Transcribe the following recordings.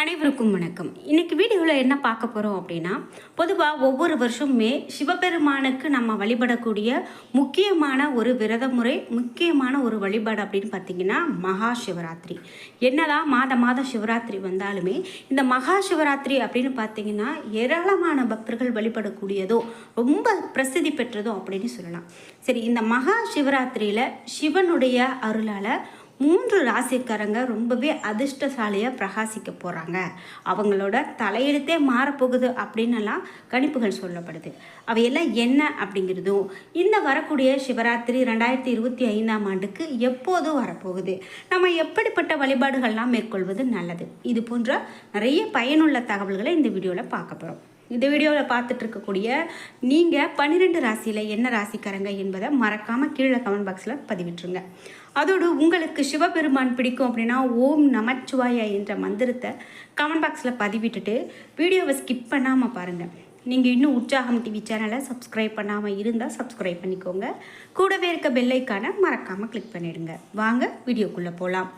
அனைவருக்கும் வணக்கம். இன்னைக்கு வீடியோவில் என்ன பார்க்க போகிறோம் அப்படின்னா பொதுவாக ஒவ்வொரு வருஷமுமே சிவபெருமானுக்கு நம்ம வழிபடக்கூடிய முக்கியமான ஒரு விரத முறை முக்கியமான ஒரு வழிபாடு அப்படின்னு பார்த்தீங்கன்னா மகா சிவராத்திரி. என்னதான் மாத மாத சிவராத்திரி வந்தாலுமே இந்த மகா சிவராத்திரி அப்படின்னு பார்த்தீங்கன்னா ஏராளமான பக்தர்கள் வழிபடக்கூடியதோ ரொம்ப பிரசித்தி பெற்றதோ அப்படின்னு சொல்லலாம். சரி இந்த மகா சிவராத்திரியில் சிவனுடைய அருளால் மூன்று ராசிக்காரங்க ரொம்பவே அதிர்ஷ்டசாலியாக பிரகாசிக்க போகிறாங்க அவங்களோட தலையெழுத்தே மாறப்போகுது அப்படின்னெல்லாம் கணிப்புகள் சொல்லப்படுது. அவையெல்லாம் என்ன அப்படிங்கிறதும் இந்த வரக்கூடிய சிவராத்திரி ரெண்டாயிரத்தி இருபத்தி ஐந்தாம் ஆண்டுக்கு எப்போதும் வரப்போகுது. நம்ம எப்படிப்பட்ட வழிபாடுகள்லாம் மேற்கொள்வது நல்லது? இது போன்ற நிறைய பயனுள்ள தகவல்களை இந்த வீடியோவில் பார்க்க போகிறோம் இந்த வீடியோவில் பார்த்துட்டு இருக்கக்கூடிய நீங்கள் பன்னிரெண்டு ராசியில் என்ன ராசிக்காரங்க என்பதை மறக்காமல் கீழே கமெண்ட் பாக்ஸில் பதிவிட்டுருங்க. அதோடு உங்களுக்கு சிவபெருமான் பிடிக்கும் அப்படின்னா ஓம் நமச்சிவாயா என்ற மந்திரத்தை கமெண்ட் பாக்ஸில் பதிவிட்டுட்டு வீடியோவை ஸ்கிப் பண்ணாமல் பாருங்கள் நீங்கள் இன்னும் உற்சாகம் டிவி சேனலை சப்ஸ்கிரைப் பண்ணாமல் இருந்தால் சப்ஸ்கிரைப் பண்ணிக்கோங்க. கூடவே இருக்க பெல்லைக்கான மறக்காமல் கிளிக் பண்ணிடுங்க. வாங்க வீடியோக்குள்ளே போகலாம்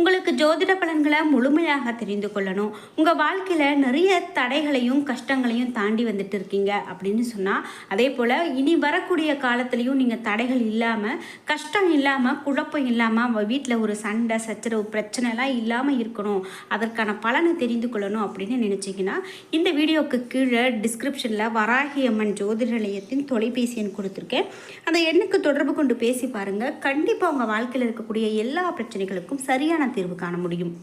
உங்களுக்கு ஜோதிட பலன்களை முழுமையாக தெரிந்து கொள்ளணும். உங்கள் வாழ்க்கையில் நிறைய தடைகளையும் கஷ்டங்களையும் தாண்டி வந்துட்டு இருக்கீங்க அப்படின்னு சொன்னால் அதே போல் இனி வரக்கூடிய காலத்துலேயும் நீங்கள் தடைகள் இல்லாமல் கஷ்டம் இல்லாமல் குழப்பம் இல்லாமல் வீட்டில் ஒரு சண்டை சச்சரவு பிரச்சனைலாம் இல்லாமல் இருக்கணும். அதற்கான பலனை தெரிந்து கொள்ளணும் அப்படின்னு நினச்சிங்கன்னா இந்த வீடியோவுக்கு கீழே டிஸ்கிரிப்ஷனில் வராகி அம்மன் ஜோதிட நிலையத்தின் தொலைபேசி எண் கொடுத்துருக்கேன். அந்த எண்ணுக்கு தொடர்பு கொண்டு பேசி பாருங்கள் கண்டிப்பாக உங்கள் வாழ்க்கையில் இருக்கக்கூடிய எல்லா பிரச்சனைகளுக்கும் சரியான தீர்வு காண முடியும்.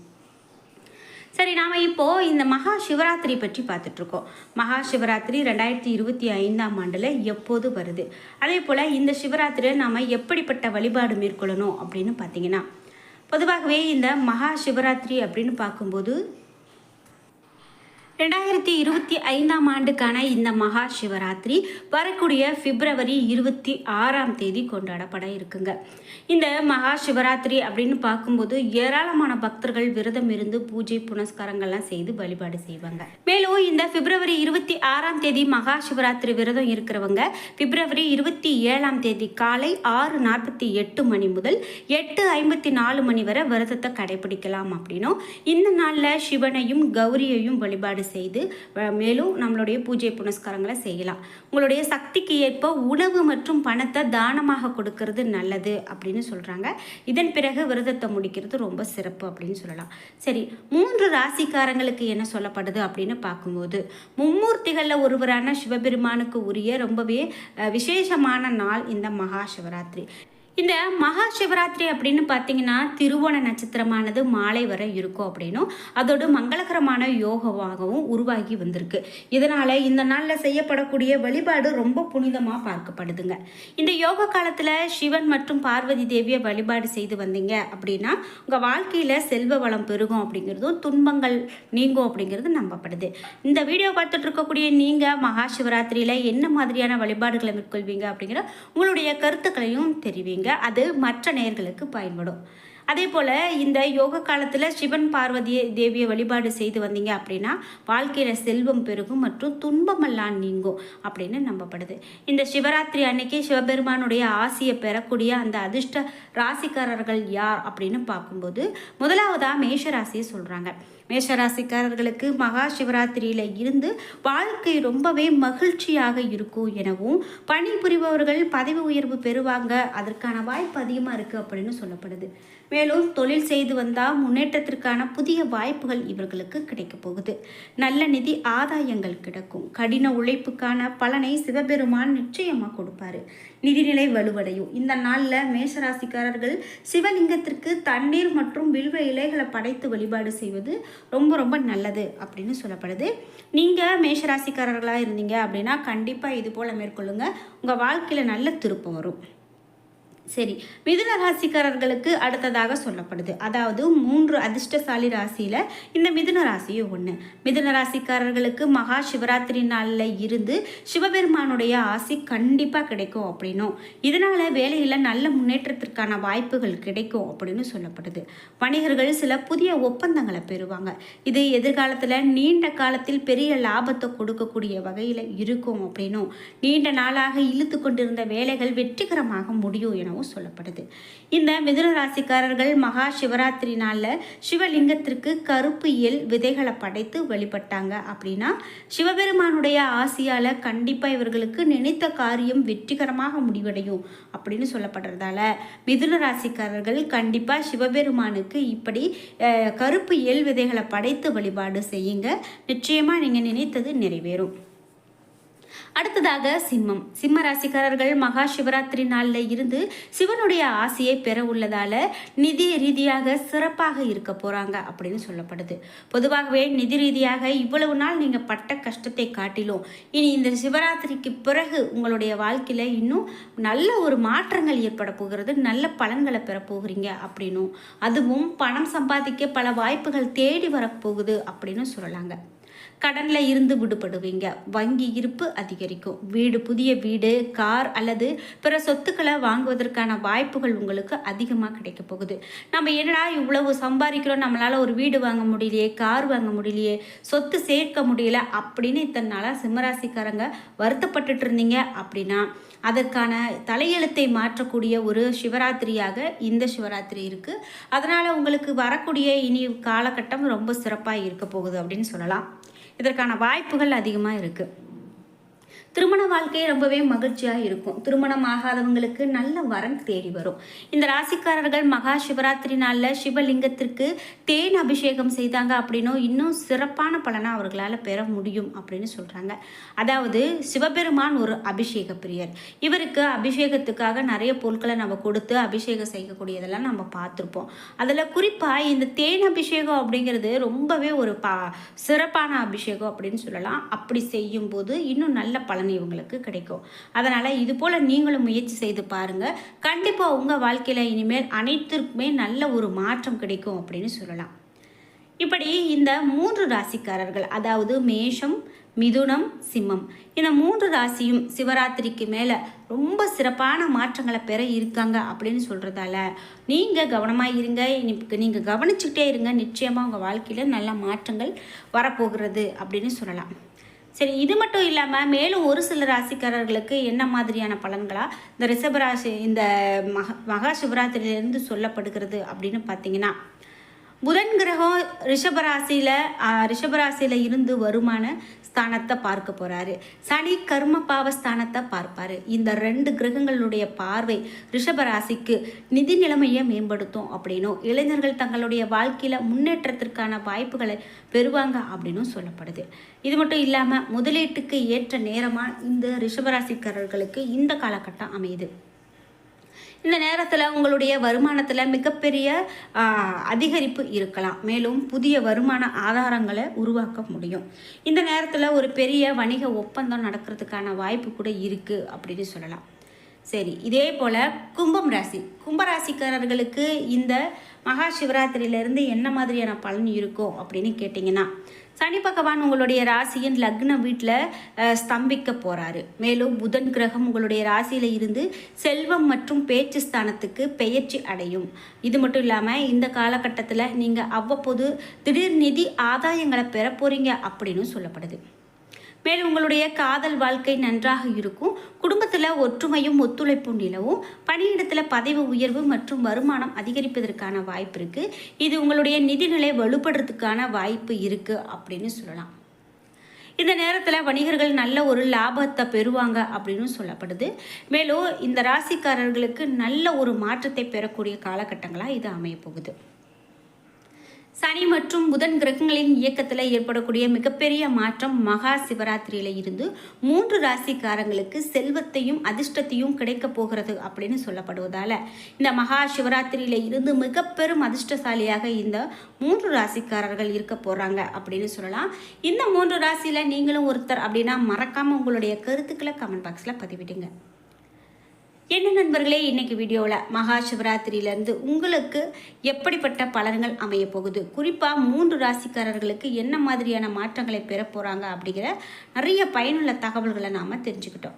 சரி நாம் இப்போது இந்த மகா சிவராத்திரி பற்றி பார்த்துட்ருக்கோம் மகா சிவராத்திரி ரெண்டாயிரத்தி இருபத்தி ஐந்தாம் ஆண்டில் எப்போது வருது? அதே போல் இந்த சிவராத்திரியை நாம் எப்படிப்பட்ட வழிபாடு மேற்கொள்ளணும் அப்படின்னு பார்த்தீங்கன்னா பொதுவாகவே இந்த மகா சிவராத்திரி அப்படின்னு பார்க்கும்போது ரெண்டாயிரத்தி இருபத்தி ஐந்தாம் ஆண்டுக்கான இந்த மகா சிவராத்திரி வரக்கூடிய பிப்ரவரி இருபத்தி ஆறாம் தேதி கொண்டாடப்பட இருக்குங்க. இந்த மகா சிவராத்திரி அப்படின்னு பார்க்கும்போது ஏராளமான பக்தர்கள் விரதம் இருந்து பூஜை புனஸ்காரங்கள்லாம் செய்து வழிபாடு செய்வாங்க. மேலும் இந்த பிப்ரவரி இருபத்தி ஆறாம் தேதி மகா சிவராத்திரி விரதம் இருக்கிறவங்க பிப்ரவரி இருபத்தி ஏழாம் தேதி காலை ஆறு நாற்பத்தி எட்டு மணி முதல் எட்டு ஐம்பத்தி நாலு மணி வரை விரதத்தை கடைபிடிக்கலாம் அப்படின்னும் இந்த நாளில் சிவனையும் கௌரியையும் வழிபாடு செய்து மேலும் நம்மளுடைய பூஜை புனஸ்காரங்களை செய்யலாம். உங்களுடைய சக்திக்கு ஏற்ப உணவு மற்றும் பணத்தை தானமாக கொடுக்கறது நல்லது அப்படின்னு சொல்கிறாங்க இதன் பிறகு விரதத்தை முடிக்கிறது ரொம்ப சிறப்பு அப்படின்னு சொல்லலாம். சரி மூன்று ராசிக்காரங்களுக்கு என்ன சொல்லப்படுது அப்படின்னு பார்க்கும்போது மும்மூர்த்திகளில் ஒருவரான சிவபெருமானுக்கு உரிய ரொம்பவே விசேஷமான நாள் இந்த மகா சிவராத்திரி. இந்த மகா சிவராத்திரி அப்படின்னு பார்த்தீங்கன்னா திருவோண நட்சத்திரமானது மாலை வரை இருக்கும் அப்படின்னும் அதோடு மங்களகரமான யோகமாகவும் உருவாகி வந்திருக்கு. இதனால் இந்த நாளில் செய்யப்படக்கூடிய வழிபாடு ரொம்ப புனிதமாக பார்க்கப்படுதுங்க. இந்த யோக காலத்தில் சிவன் மற்றும் பார்வதி தேவியை வழிபாடு செய்து வந்தீங்க அப்படின்னா உங்கள் வாழ்க்கையில் செல்வ வளம் பெருகும் அப்படிங்கிறதும் துன்பங்கள் நீங்கும் அப்படிங்கிறது நம்பப்படுது. இந்த வீடியோ பார்த்துட்டு இருக்கக்கூடிய நீங்கள் மகா சிவராத்திரியில் என்ன மாதிரியான வழிபாடுகளை மேற்கொள்வீங்க அப்படிங்கிற உங்களுடைய கருத்துக்களையும் தெரிவிங்க. அது மற்ற நேர்களுக்கு பயன்படும். அதே போல் இந்த யோக காலத்தில் சிவன் பார்வதி தேவியை வழிபாடு செய்து வந்தீங்க அப்படின்னா வாழ்க்கையில் செல்வம் பெருகும் மற்றும் துன்பமெல்லாம் நீங்கும் அப்படின்னு நம்பப்படுது. இந்த சிவராத்திரி அன்னைக்கு சிவபெருமானுடைய ஆசையை பெறக்கூடிய அந்த அதிர்ஷ்ட ராசிக்காரர்கள் யார் அப்படின்னு பார்க்கும்போது முதலாவதாக மேஷராசியை சொல்கிறாங்க மேஷராசிக்காரர்களுக்கு மகா சிவராத்திரியில் இருந்து வாழ்க்கை ரொம்பவே மகிழ்ச்சியாக இருக்கும் எனவும் பணிபுரிபவர்கள் பதவி உயர்வு பெறுவாங்க அதற்கான வாய்ப்பு அதிகமாக இருக்குது அப்படின்னு சொல்லப்படுது. மேலும் தொழில் செய்து வந்தால் முன்னேற்றத்திற்கான புதிய வாய்ப்புகள் இவர்களுக்கு கிடைக்கப் போகுது. நல்ல நிதி ஆதாயங்கள் கிடைக்கும். கடின உழைப்புக்கான பலனை சிவபெருமான் நிச்சயமாக கொடுப்பாரு. நிதிநிலை வலுவடையும். இந்த நாளில் மேஷராசிக்காரர்கள் சிவலிங்கத்திற்கு தண்ணீர் மற்றும் வில்வ இலைகளை படைத்து வழிபாடு செய்வது ரொம்ப ரொம்ப நல்லது அப்படின்னு சொல்லப்படுது. நீங்கள் மேஷராசிக்காரர்களாக இருந்தீங்க அப்படின்னா கண்டிப்பாக இது போல் மேற்கொள்ளுங்க. உங்கள் வாழ்க்கையில் நல்ல திருப்பம் வரும். சரி. மிதுன ராசிக்காரர்களுக்கு அடுத்ததாக சொல்லப்படுது. அதாவது மூன்று அதிர்ஷ்டசாலி ராசியில் இந்த மிதுன ராசியும் ஒன்று மிதுன ராசிக்காரர்களுக்கு மகா சிவராத்திரி நாளில் இருந்து சிவபெருமானுடைய ஆசி கண்டிப்பாக கிடைக்கும் அப்படின்னும். இதனால் வேலையில் நல்ல முன்னேற்றத்திற்கான வாய்ப்புகள் கிடைக்கும் அப்படின்னு சொல்லப்படுது. வணிகர்கள் சில புதிய ஒப்பந்தங்களை பெறுவாங்க. இது எதிர்காலத்தில் நீண்ட காலத்தில் பெரிய லாபத்தை கொடுக்கக்கூடிய வகையில் இருக்கும் அப்படின்னும். நீண்ட நாளாக இழுத்து கொண்டிருந்த வேலைகள் வெற்றிகரமாக முடியும் எனவும் அப்படின்னும் சொல்லப்படுது. இந்த மிதுன ராசிக்காரர்கள் மகா சிவராத்திரி நாளில் சிவலிங்கத்திற்கு கருப்பு எல் விதைகளை படைத்து வழிபட்டாங்க அப்படின்னா சிவபெருமானுடைய ஆசியால் கண்டிப்பாக இவர்களுக்கு நினைத்த காரியம் வெற்றிகரமாக முடிவடையும் அப்படின்னு சொல்லப்படுறதால மிதுன ராசிக்காரர்கள் கண்டிப்பாக சிவபெருமானுக்கு இப்படி கருப்பு எல் விதைகளை படைத்து வழிபாடு செய்யுங்க. நிச்சயமாக நீங்கள் நினைத்தது நிறைவேறும். அடுத்ததாக சிம்மம். சிம்ம ராசிக்காரர்கள் மகா சிவராத்திரி நாளில் இருந்து சிவனுடைய ஆசையை பெற உள்ளதால நிதி ரீதியாக சிறப்பாக இருக்க போறாங்க அப்படின்னு சொல்லப்படுது. பொதுவாகவே நிதி ரீதியாக இவ்வளவு நாள் நீங்க பட்ட கஷ்டத்தை காட்டிலும் இனி இந்த சிவராத்திரிக்கு பிறகு உங்களுடைய வாழ்க்கையில இன்னும் நல்ல ஒரு மாற்றங்கள் ஏற்பட போகிறது நல்ல பலன்களை பெற போகிறீங்க அப்படின்னும். அதுவும் பணம் சம்பாதிக்க பல வாய்ப்புகள் தேடி வரப்போகுது அப்படின்னு சொல்லலாங்க. கடனில் இருந்து விடுபடுவீங்க. வங்கி இருப்பு அதிகரிக்கும். வீடு புதிய வீடு கார் அல்லது பிற சொத்துக்களை வாங்குவதற்கான வாய்ப்புகள் உங்களுக்கு அதிகமாக கிடைக்க போகுது. நம்ம என்னடா இவ்வளவு சம்பாதிக்கிறோம்? நம்மளால் ஒரு வீடு வாங்க முடியலையே கார் வாங்க முடியலையே சொத்து சேர்க்க முடியல அப்படின்னு இத்தனை நாளாக சிம்மராசிக்காரங்க வருத்தப்பட்டுட்டு இருந்தீங்க அப்படின்னா அதற்கான தலையெழுத்தை மாற்றக்கூடிய ஒரு சிவராத்திரியாக இந்த சிவராத்திரி இருக்குது அதனால் உங்களுக்கு வரக்கூடிய இனி காலகட்டம் ரொம்ப சிறப்பாக இருக்க போகுது அப்படின்னு சொல்லலாம். இதற்கான வாய்ப்புகள் அதிகமாக இருக்குது திருமண வாழ்க்கை ரொம்பவே மகிழ்ச்சியாக இருக்கும். திருமணம் ஆகாதவங்களுக்கு நல்ல வரம் தேடி வரும். இந்த ராசிக்காரர்கள் மகா சிவராத்திரி நாளில் சிவலிங்கத்திற்கு தேன் அபிஷேகம் செய்தாங்க அப்படின்னும் இன்னும் சிறப்பான பலனை அவர்களால் பெற முடியும் அப்படின்னு சொல்கிறாங்க அதாவது சிவபெருமான் ஒரு அபிஷேக பிரியர். இவருக்கு அபிஷேகத்துக்காக நிறைய பொருட்களை நம்ம கொடுத்து அபிஷேகம் செய்யக்கூடியதெல்லாம் நம்ம பார்த்துருப்போம். அதில் குறிப்பாக இந்த தேன் அபிஷேகம் அப்படிங்கிறது ரொம்பவே ஒரு பா சிறப்பான அபிஷேகம் அப்படின்னு சொல்லலாம். அப்படி செய்யும்போது இன்னும் நல்ல பலன் இவங்களுக்கு கிடைக்கும். அதனால் இது போல் நீங்களும் முயற்சி செய்து பாருங்கள் கண்டிப்பாக உங்கள் வாழ்க்கையில் இனிமேல் அனைத்திற்குமே நல்ல ஒரு மாற்றம் கிடைக்கும் அப்படின்னு சொல்லலாம். இப்படி இந்த மூன்று ராசிக்காரர்கள் அதாவது மேஷம் மிதுனம் சிம்மம் இந்த மூன்று ராசியும் சிவராத்திரிக்கு மேலே ரொம்ப சிறப்பான மாற்றங்களை பெற இருக்காங்க அப்படின்னு சொல்கிறதால நீங்கள் கவனமாக இருங்க. நீங்கள் கவனிச்சுக்கிட்டே இருங்க. நிச்சயமாக உங்கள் வாழ்க்கையில் நல்ல மாற்றங்கள் வரப்போகிறது அப்படின்னு சொல்லலாம். சரி இது மட்டும் இல்லாமல் மேலும் ஒரு சில ராசிக்காரர்களுக்கு என்ன மாதிரியான பலன்களா? இந்த ரிஷபராசி இந்த மக மகா சிவராத்திரியிலேருந்து சொல்லப்படுகிறது அப்படின்னு பார்த்தீங்கன்னா புதன் கிரகம் ரிஷபராசியில் ரிஷபராசியில் இருந்து வருமான ஸ்தானத்தை பார்க்க போகிறாரு சனி கர்ம பாவஸ்தானத்தை பார்ப்பார். இந்த ரெண்டு கிரகங்களுடைய பார்வை ரிஷபராசிக்கு நிதி நிலைமையை மேம்படுத்தும் அப்படின்னும் இளைஞர்கள் தங்களுடைய வாழ்க்கையில் முன்னேற்றத்திற்கான வாய்ப்புகளை பெறுவாங்க அப்படின்னும் சொல்லப்படுது. இது மட்டும் இல்லாமல் முதலீட்டுக்கு ஏற்ற நேரமாக இந்த ரிஷபராசிக்காரர்களுக்கு இந்த காலகட்டம் அமையுது. இந்த நேரத்தில் உங்களுடைய வருமானத்தில் மிகப்பெரிய அதிகரிப்பு இருக்கலாம். மேலும் புதிய வருமான ஆதாரங்களை உருவாக்க முடியும். இந்த நேரத்தில் ஒரு பெரிய வணிக ஒப்பந்தம் நடக்கிறதுக்கான வாய்ப்பு கூட இருக்குது அப்படின்னு சொல்லலாம். சரி இதே போல் கும்பம் ராசி. கும்பராசிக்காரர்களுக்கு இந்த மகா சிவராத்திரியிலேருந்து என்ன மாதிரியான பலன் இருக்கும் அப்படின்னு கேட்டிங்கன்னா சனி பகவான் உங்களுடைய ராசியின் லக்ன வீட்டில் ஸ்தம்பிக்க போகிறாரு மேலும் புதன் கிரகம் உங்களுடைய ராசியில் இருந்து செல்வம் மற்றும் பேச்சு ஸ்தானத்துக்கு பெயர்ச்சி அடையும். இது மட்டும் இல்லாமல் இந்த காலகட்டத்தில் நீங்கள் அவ்வப்போது திடீர் நிதி ஆதாயங்களை பெற போகிறீங்க அப்படின்னு சொல்லப்படுது. மேலும் உங்களுடைய காதல் வாழ்க்கை நன்றாக இருக்கும். குடும்பத்தில் ஒற்றுமையும் ஒத்துழைப்பும் நிலவும். பணியிடத்தில் பதவி உயர்வு மற்றும் வருமானம் அதிகரிப்பதற்கான வாய்ப்பு இருக்குது இது உங்களுடைய நிதிநிலை வலுப்படுறதுக்கான வாய்ப்பு இருக்குது அப்படின்னு சொல்லலாம். இந்த நேரத்தில் வணிகர்கள் நல்ல ஒரு லாபத்தை பெறுவாங்க அப்படின்னு சொல்லப்படுது. மேலும் இந்த ராசிக்காரர்களுக்கு நல்ல ஒரு மாற்றத்தை பெறக்கூடிய காலகட்டங்களாக இது அமையப்போகுது. சனி மற்றும் புதன் கிரகங்களின் இயக்கத்தில் ஏற்படக்கூடிய மிகப்பெரிய மாற்றம் மகா சிவராத்திரியில இருந்து மூன்று ராசிக்காரங்களுக்கு செல்வத்தையும் அதிர்ஷ்டத்தையும் கிடைக்க போகிறது அப்படின்னு சொல்லப்படுவதால இந்த மகா சிவராத்திரியில இருந்து மிக பெரும் அதிர்ஷ்டசாலியாக இந்த மூன்று ராசிக்காரர்கள் இருக்க போறாங்க அப்படின்னு சொல்லலாம். இந்த மூன்று ராசியில நீங்களும் ஒருத்தர் அப்படின்னா மறக்காம உங்களுடைய கருத்துக்களை கமெண்ட் பாக்ஸ்ல பதிவிடுங்க. என்ன நண்பர்களே இன்னைக்கு வீடியோவில் மகா சிவராத்திரியிலேருந்து உங்களுக்கு எப்படிப்பட்ட பலன்கள் அமைய போகுது? குறிப்பாக மூன்று ராசிக்காரர்களுக்கு என்ன மாதிரியான மாற்றங்களை பெற போகிறாங்க அப்படிங்கிற நிறைய பயனுள்ள தகவல்களை நாம் தெரிஞ்சுக்கிட்டோம்.